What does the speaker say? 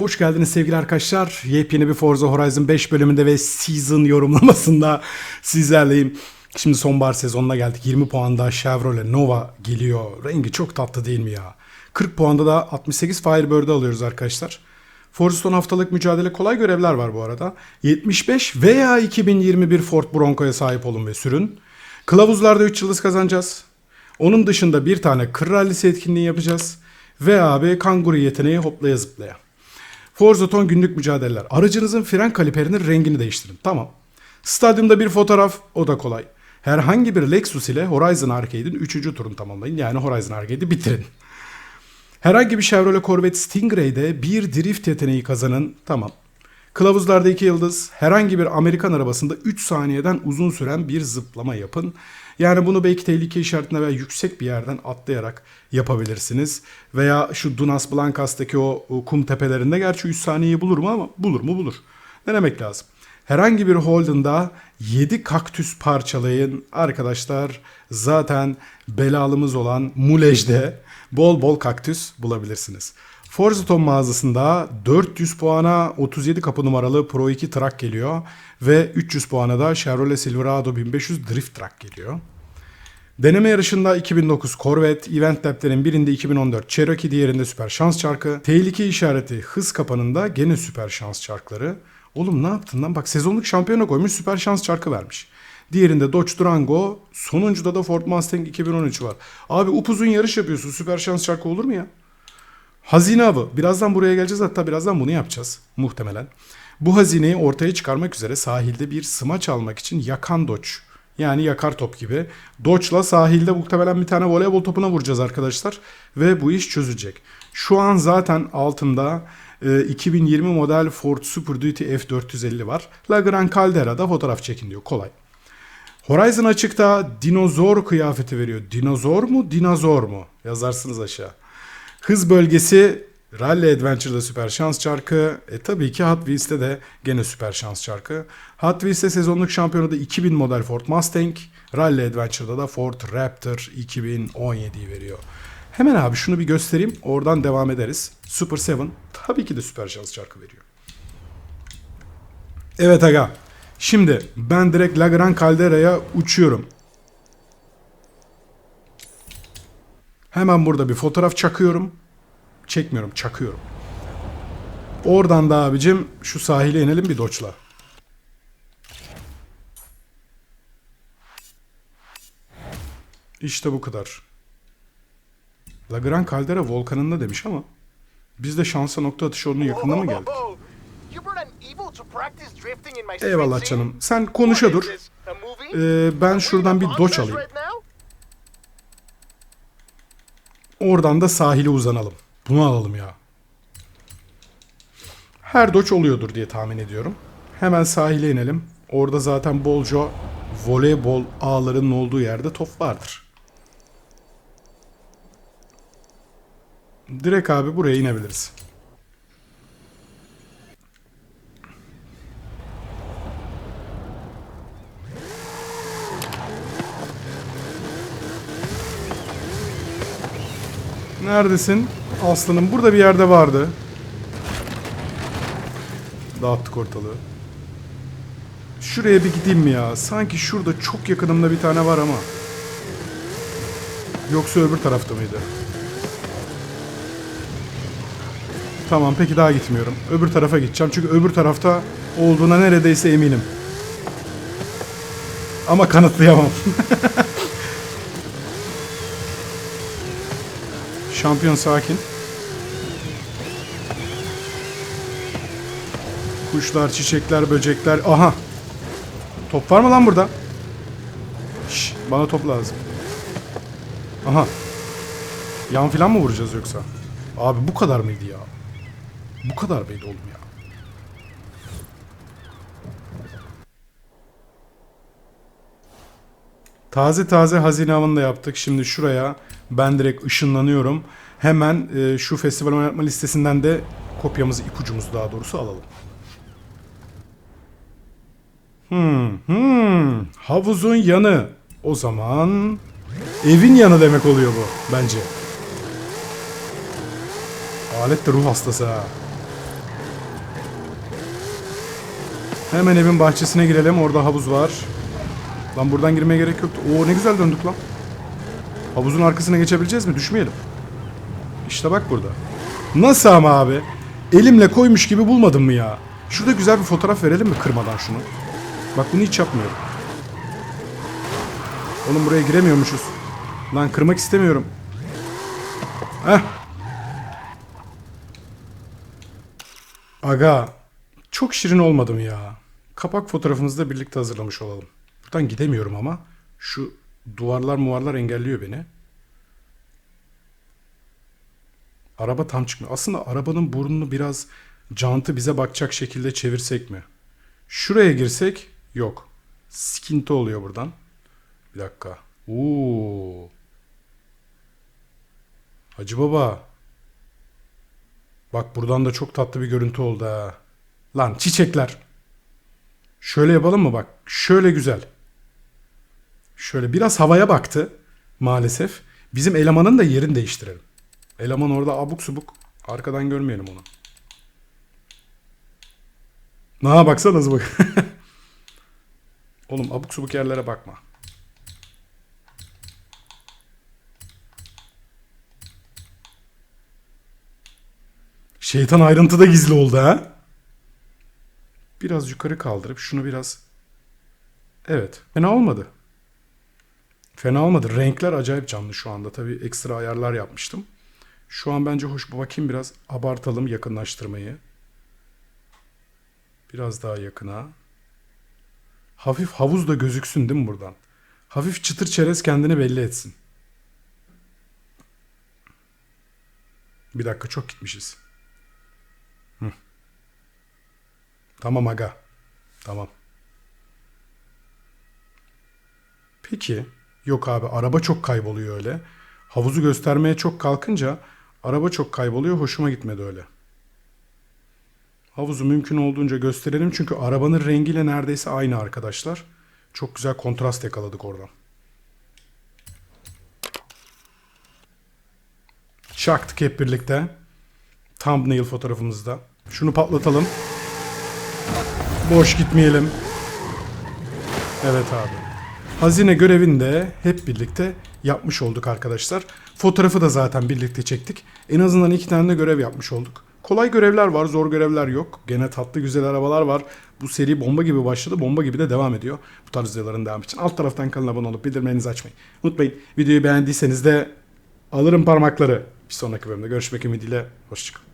Hoş geldiniz sevgili arkadaşlar. Yepyeni bir Forza Horizon 5 bölümünde ve season yorumlamasında sizlerleyim. Şimdi sonbahar sezonuna geldik. 20 puanda Chevrolet Nova geliyor. Rengi çok tatlı değil mi ya? 40 puanda da 68 Firebird'ı alıyoruz arkadaşlar. Forza son haftalık mücadele kolay görevler var bu arada. 75 veya 2021 Ford Bronco'ya sahip olun ve sürün. Kılavuzlarda 3 yıldız kazanacağız. Onun dışında bir tane kır rallisi etkinliği yapacağız. Ve abi kanguru yeteneği hoplaya zıplaya. Forza Ton günlük mücadeleler. Aracınızın fren kaliperinin rengini değiştirin. Tamam. Stadyumda bir fotoğraf. O da kolay. Herhangi bir Lexus ile Horizon Arcade'in 3. turunu tamamlayın. Yani Horizon Arcade'i bitirin. Herhangi bir Chevrolet Corvette Stingray'de bir drift yeteneği kazanın. Tamam. Kılavuzlarda 2 yıldız. Herhangi bir Amerikan arabasında 3 saniyeden uzun süren bir zıplama yapın. Yani bunu belki tehlike işaretine veya yüksek bir yerden atlayarak yapabilirsiniz. Veya şu Dunas Blancas'taki o, kum tepelerinde gerçi 3 saniyeyi bulur mu ama bulur mu bulur. Denemek lazım. Herhangi bir Holden'da 7 kaktüs parçalayın. Arkadaşlar zaten belalımız olan Mulej'de bol bol kaktüs bulabilirsiniz. Forzaton mağazasında 400 puana 37 kapı numaralı Pro 2 Truck geliyor ve 300 puana da Chevrolet Silverado 1500 Drift Truck geliyor. Deneme yarışında 2009 Corvette, Event Lab'lerin birinde 2014 Cherokee, diğerinde Süper Şans Çarkı, tehlike işareti hız kapanında gene Süper Şans Çarkları. Oğlum ne yaptın lan? Bak sezonluk şampiyona koymuş Süper Şans Çarkı vermiş. Diğerinde Dodge Durango, sonuncuda da Ford Mustang 2013 var. Abi upuzun yarış yapıyorsun Süper Şans Çarkı olur mu ya? Hazine avı. Birazdan buraya geleceğiz hatta birazdan bunu yapacağız muhtemelen. Bu hazineyi ortaya çıkarmak üzere sahilde bir smaç almak için yakan Dodge. Yani yakar top gibi. Dodge'la sahilde muhtemelen bir tane voleybol topuna vuracağız arkadaşlar. Ve bu iş çözülecek. Şu an zaten altında e, 2020 model Ford Super Duty F450 var. La Gran Caldera'da fotoğraf çekin diyor. Kolay. Horizon açıkta dinozor kıyafeti veriyor. Dinozor mu, dinozor mu? Yazarsınız aşağı. Hız bölgesi Rally Adventure'da süper şans çarkı. E tabii ki Hot Wheels'te de gene süper şans çarkı. Hot Wheels'te sezonluk şampiyonu da 2000 model Ford Mustang. Rally Adventure'da da Ford Raptor 2017'yi veriyor. Hemen abi şunu bir göstereyim. Oradan devam ederiz. Super 7 tabii ki de süper şans çarkı veriyor. Evet aga. Şimdi ben direkt La Gran Caldera'ya uçuyorum. Hemen burada bir fotoğraf çakıyorum. Çekmiyorum, çakıyorum. Oradan da abicim şu sahile inelim bir doçla. İşte bu kadar. La Gran Caldera volkanında demiş ama biz de şansa nokta atışı onun yakında mı geldik? Eyvallah canım. Sen konuşa dur. Ee, ben şuradan bir doç alayım. Oradan da sahile uzanalım. Bunu alalım ya. Her doç oluyordur diye tahmin ediyorum. Hemen sahile inelim. Orada zaten bolca voleybol ağlarının olduğu yerde top vardır. Direkt abi buraya inebiliriz. Neredesin? Aslanım burada bir yerde vardı. Dağıttık ortalığı. Şuraya bir gideyim mi ya? Sanki şurada çok yakınımda bir tane var ama. Yoksa öbür tarafta mıydı? Tamam peki daha gitmiyorum. Öbür tarafa gideceğim. Çünkü öbür tarafta olduğuna neredeyse eminim. Ama kanıtlayamam. Şampiyon sakin. Kuşlar, çiçekler, böcekler. Aha. Top var mı lan burada? Şş, bana top lazım. Aha. Yan filan mı vuracağız yoksa? Abi bu kadar mıydı ya? Bu kadar mıydı oğlum ya? Taze taze hazine avını da yaptık. Şimdi şuraya ben direkt ışınlanıyorum. Hemen e, şu festival oynatma listesinden de kopyamızı, ipucumuzu daha doğrusu alalım. Hmm, hmm. Havuzun yanı. O zaman evin yanı demek oluyor bu bence. Alet de ruh hastası ha. Hemen evin bahçesine girelim. Orada havuz var. Lan buradan girmeye gerek yoktu. Oo ne güzel döndük lan. Havuzun arkasına geçebileceğiz mi? Düşmeyelim. İşte bak burada. Nasıl ama abi? Elimle koymuş gibi bulmadın mı ya? Şurada güzel bir fotoğraf verelim mi kırmadan şunu? Bak bunu hiç yapmıyorum. Oğlum buraya giremiyormuşuz. Lan kırmak istemiyorum. Heh. Aga. Çok şirin olmadım ya. Kapak fotoğrafımızı da birlikte hazırlamış olalım. Buradan gidemiyorum ama. Şu duvarlar muvarlar engelliyor beni. Araba tam çıkmıyor. Aslında arabanın burnunu biraz jantı bize bakacak şekilde çevirsek mi? Şuraya girsek yok. Sıkıntı oluyor buradan. Bir dakika. Oo. Hacı baba. Bak buradan da çok tatlı bir görüntü oldu ha. Lan çiçekler. Şöyle yapalım mı bak? Şöyle güzel. Şöyle biraz havaya baktı maalesef. Bizim elemanın da yerini değiştirelim. Eleman orada abuk subuk. Arkadan görmeyelim onu. Na baksana nasıl bak. Oğlum abuk subuk yerlere bakma. Şeytan ayrıntıda gizli oldu ha. Biraz yukarı kaldırıp şunu biraz... Evet. Fena olmadı. Fena olmadı. Renkler acayip canlı şu anda. Tabii ekstra ayarlar yapmıştım. Şu an bence hoş. Bakayım biraz abartalım yakınlaştırmayı. Biraz daha yakına. Hafif havuz da gözüksün değil mi buradan? Hafif çıtır çerez kendini belli etsin. Bir dakika çok gitmişiz. Hı. Tamam aga. Tamam. Peki. Yok abi araba çok kayboluyor öyle. Havuzu göstermeye çok kalkınca araba çok kayboluyor. Hoşuma gitmedi öyle. Havuzu mümkün olduğunca gösterelim çünkü arabanın rengiyle neredeyse aynı arkadaşlar. Çok güzel kontrast yakaladık oradan. Çaktık hep birlikte. Thumbnail fotoğrafımızda. Şunu patlatalım. Boş gitmeyelim. Evet abi. Hazine görevini de hep birlikte yapmış olduk arkadaşlar. Fotoğrafı da zaten birlikte çektik. En azından iki tane de görev yapmış olduk. Kolay görevler var, zor görevler yok. Gene tatlı güzel arabalar var. Bu seri bomba gibi başladı, bomba gibi de devam ediyor. Bu tarz videoların devamı için alt taraftan kanala abone olup bildirimlerinizi açmayı unutmayın. Videoyu beğendiyseniz de alırım parmakları. Bir sonraki bölümde görüşmek ümidiyle. Hoşçakalın.